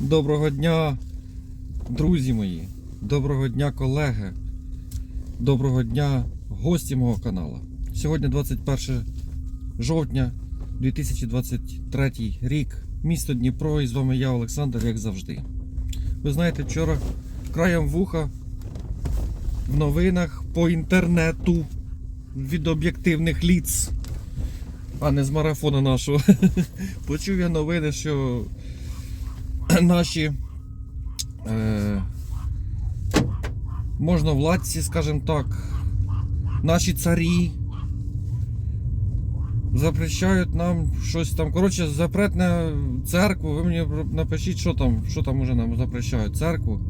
Доброго дня, друзі мої, доброго дня, колеги, доброго дня, гості мого каналу. Сьогодні 21 жовтня 2023 рік, місто Дніпро, і з вами я, Олександр, як завжди. Ви знаєте, вчора краєм вуха в новинах по інтернету від об'єктивних ліц, а не з марафону нашого. Почув я новини, що наші е, можновладці, скажімо так, наші царі запрещають нам щось там. Коротше, запрет на церкву. Ви мені напишіть, що там, що там уже нам запрещають. Церкву.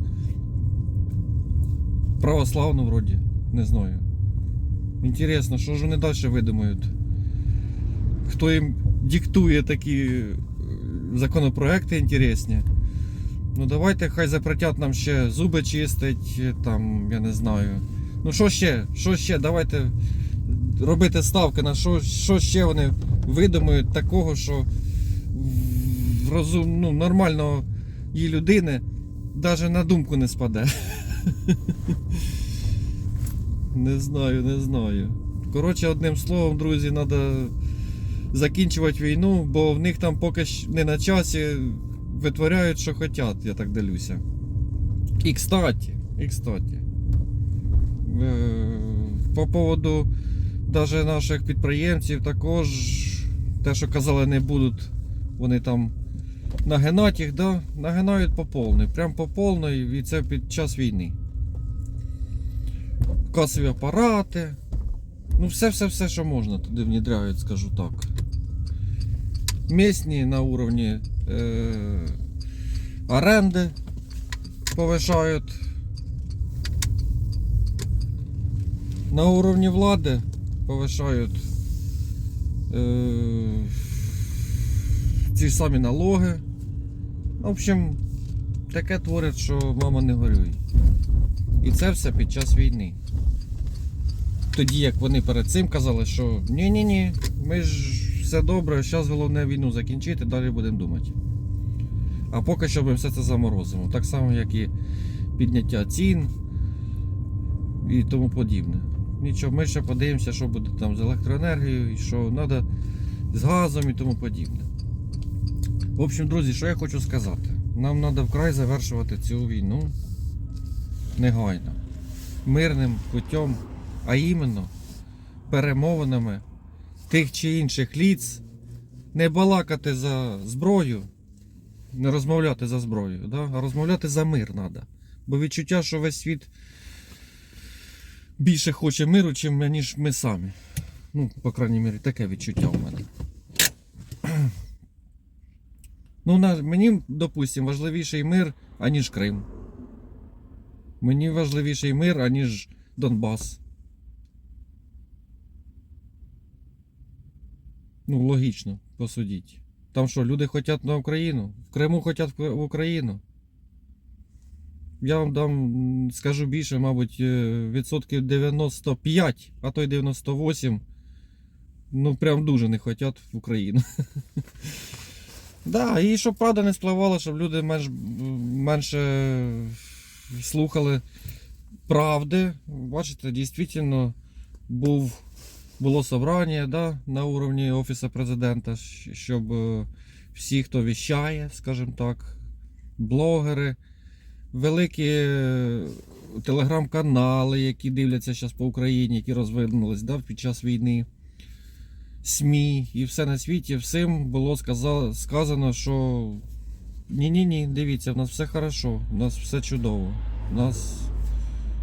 Православну вроді, не знаю. Інтересно, що ж вони далі видумають? Хто їм диктує такі е, законопроекти інтересні? Ну давайте хай запретять нам ще зуби чистить, там, я не знаю. Ну що ще? Що ще? Давайте робити ставки на що, що ще вони видумають такого, що в розум, ну, нормального її людини навіть на думку не спаде. Не знаю, не знаю. Коротше, одним словом, друзі, треба закінчувати війну, бо в них там поки не на часі витворяють, що хочуть, я так дивлюся. І кстати, і кстати, е, по поводу даже наших підприємців також те, що казали, не будуть вони там нагинати їх, да? нагинають по повній, прям по повній, і це під час війни. Касові апарати. Ну, все-все-все, що можна, туди внідряють, скажу так. Місні на уровні оренди повишають. На уровні влади повишають е, ці самі налоги. В общем, таке творять, що мама не горюй. І це все під час війни. Тоді як вони перед цим казали, що ні-ні-ні, ми ж все добре, зараз головне війну закінчити, далі будемо думати. А поки що ми все це заморозимо. Так само, як і підняття цін і тому подібне. Нічого, ми ще подивимося, що буде там з електроенергією, і що треба з газом і тому подібне. В общем, друзі, що я хочу сказати? Нам треба вкрай завершувати цю війну негайно. Мирним путем, а іменно перемовинами тих чи інших ліц, не балакати за зброю, не розмовляти за зброю, да? а розмовляти за мир треба. Бо відчуття, що весь світ більше хоче миру, чим ніж ми самі. Ну, по крайній мірі, таке відчуття у мене. Ну, на, мені, допустимо, важливіший мир, аніж Крим. Мені важливіший мир, аніж Донбас. Ну, логічно, посудіть. Там що, люди хочуть на Україну? В Криму хочуть в Україну. Я вам дам, скажу більше, мабуть, е, відсотків 95, а то й 98. Ну, прям дуже не хочуть в Україну. Да, і щоб правда не спливала, щоб люди менш, менше слухали правди. Бачите, дійсно був, було собрання да, на уровні Офісу президента, щоб е, всі, хто віщає, скажімо так, блогери, великі е, телеграм-канали, які дивляться зараз по Україні, які розвинулись да, під час війни. СМІ і все на світі, всім було сказано, що ні-ні-ні, дивіться, в нас все хорошо, в нас все чудово. У нас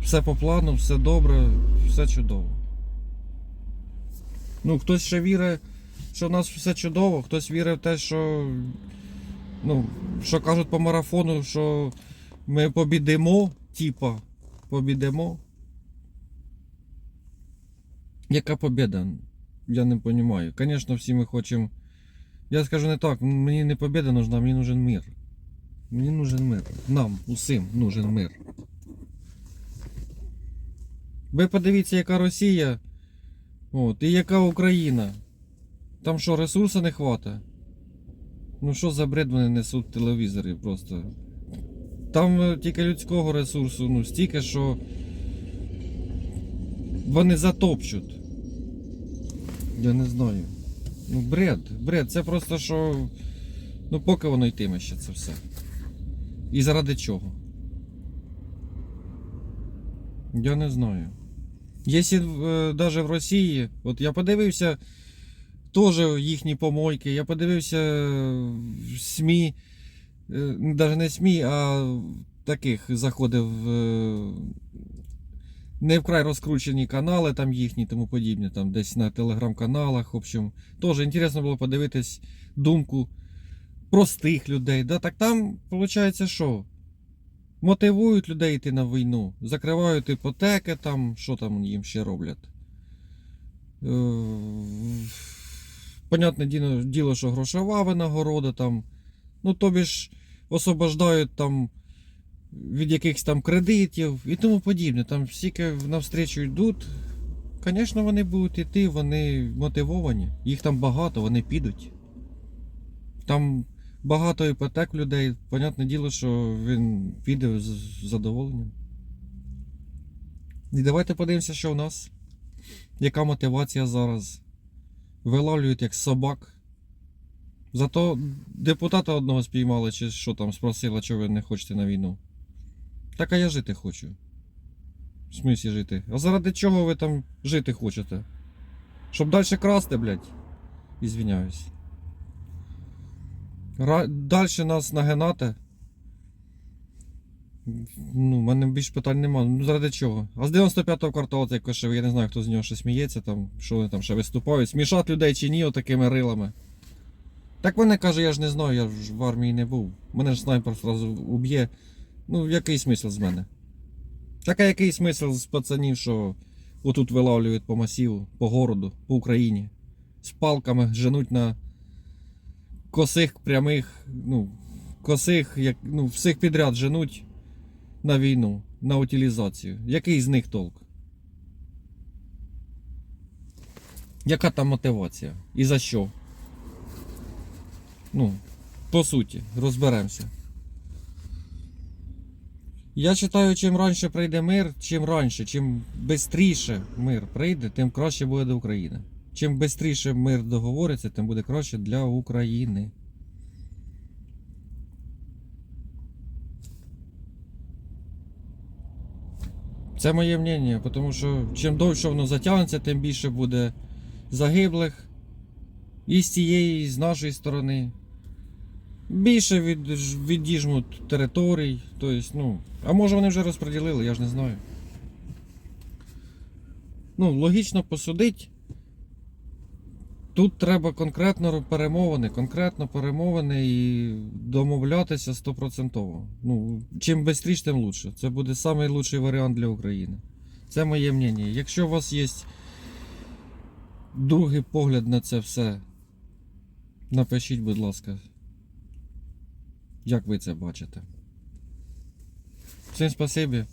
все по плану, все добре, все чудово. Ну, хтось ще вірить, що в нас все чудово, хтось вірить в те, що. Ну, що кажуть по марафону, що ми побідемо, типа, побідемо. Яка побіда? Я не розумію. Звісно, всі ми хочемо. Я скажу не так, мені не побіда нужна, мені нужен мир. Мені нужен мир. Нам, усім нужен мир. Ви подивіться, яка Росія. От, і яка Україна. Там що, ресурсу не хватає? Ну що за бред вони несуть в телевізорі просто. Там е, тільки людського ресурсу, ну, стільки, що вони затопчуть. Я не знаю. Ну, бред, бред. Це просто що. Ну, поки воно йтиме ще це все. І заради чого? Я не знаю. Якщо е, навіть в Росії, от я подивився теж їхні помойки, я подивився е, в СМІ, навіть не СМІ, а таких заходив е, не вкрай розкручені канали там їхні тому подібне, там десь на телеграм-каналах. В общем, теж інтересно було подивитись думку простих людей. Да? Так там, виходить, що? Мотивують людей йти на війну, закривають іпотеки, там, що там їм ще роблять. Е, Понятне діло, що грошова винагорода там. Ну, тобі ж освобождають там від якихось там кредитів і тому подібне. Там стільки навстрічу йдуть. Звісно, вони будуть йти, вони мотивовані. Їх там багато, вони підуть. Там багато іпотек людей. Понятне діло, що він піде з задоволенням. І давайте подивимося, що в нас. Яка мотивація зараз? Виловлюють як собак. Зато депутата одного спіймали, чи що там спросила, чи ви не хочете на війну. Так а я жити хочу. В смислі жити? А заради чого ви там жити хочете? Щоб далі красти, блядь? Ізвиняюсь. Далі нас нагинати. Ну, в мене більш питань нема. Ну, заради чого? А з 95-го кварталу цей кошев, я не знаю, хто з нього ще сміється, там, що вони там ще виступають. Смішать людей чи ні, отакими рилами. Так вони каже, я ж не знаю, я ж в армії не був. Мене ж снайпер одразу уб'є. Ну, який смисл з мене? Так а який смисл з пацанів, що отут вилавлюють по масіву, по городу, по Україні. З палками женуть на косих, прямих, ну, косих, як, ну, всіх підряд женуть на війну, на утилізацію. Який з них толк? Яка там мотивація? І за що? Ну, по суті, розберемося. Я вважаю, чим раніше прийде мир, чим раніше, чим швидше мир прийде, тим краще буде для України. Чим швидше мир договориться, тим буде краще для України. Це моє мнення, тому що чим довше воно затягнеться, тим більше буде загиблих і з цієї, і з нашої сторони. Більше від, відіжмуть територій. Тобто, ну, а може вони вже розподілили, я ж не знаю. Ну, логічно посудить. Тут треба конкретно перемовини, конкретно перемовини і домовлятися стопроцентово. Ну, чим швидше, тим лучше. Це буде найкращий варіант для України. Це моє мнення. Якщо у вас є другий погляд на це все, напишіть, будь ласка. Як ви це бачите? Всім спасибі.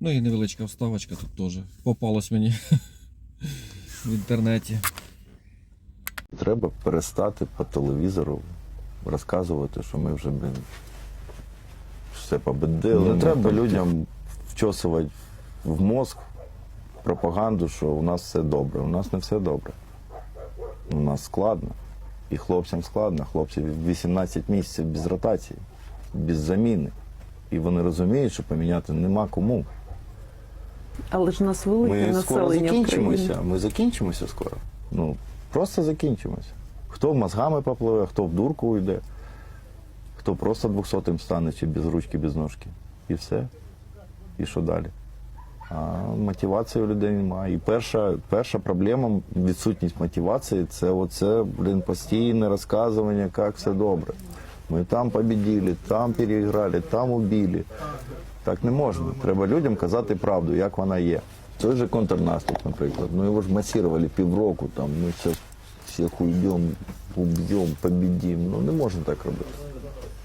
Ну і невеличка вставочка тут теж попалась мені в інтернеті. Треба перестати по телевізору розказувати, що ми вже блін, все победили. Ну, Не треба там людям вчосувати в мозг пропаганду, що у нас все добре. У нас не все добре. У нас складно. І хлопцям складно. Хлопці 18 місяців без ротації, без заміни. І вони розуміють, що поміняти нема кому. Але ж у нас велике Ми населення в країні. закінчимося. Ми закінчимося скоро. Ну, просто закінчимося. Хто мозгами попливе, хто в дурку йде, хто просто двохсотим стане, чи без ручки, без ножки. І все. І що далі? А мотивації у людей немає. І перша, перша проблема відсутність мотивації це оце, блін, постійне розказування, як все добре. Ми там победили, там переіграли, там убили. Так не можна. Треба людям казати правду, як вона є. Той же контрнаступ, наприклад. Ну його ж масірували півроку, там, ми зараз всіх уйдемо, уб'ємо, побідім. Ну не можна так робити.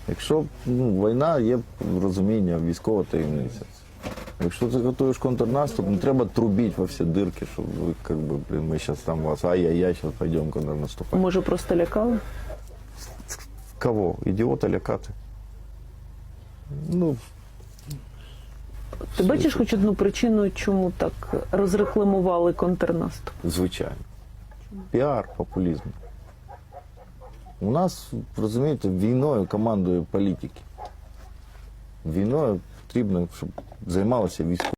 Якщо ну, війна є розуміння, військова таємниця. Якщо ти готуєш контрнаступ, не треба трубити во всі дирки, щоб ви, как би, блін, ми зараз там вас, ай-яй-яй, зараз пойдемо контрнаступати. Може, просто лякали? Кого? Ідіота лякати. Ну, Ти бачиш хоч одну причину, чому так розрекламували контрнаступ? звичайно. Піар, популізм. У нас, розумієте, війною командує політики. Війною потрібно, щоб займалися військові.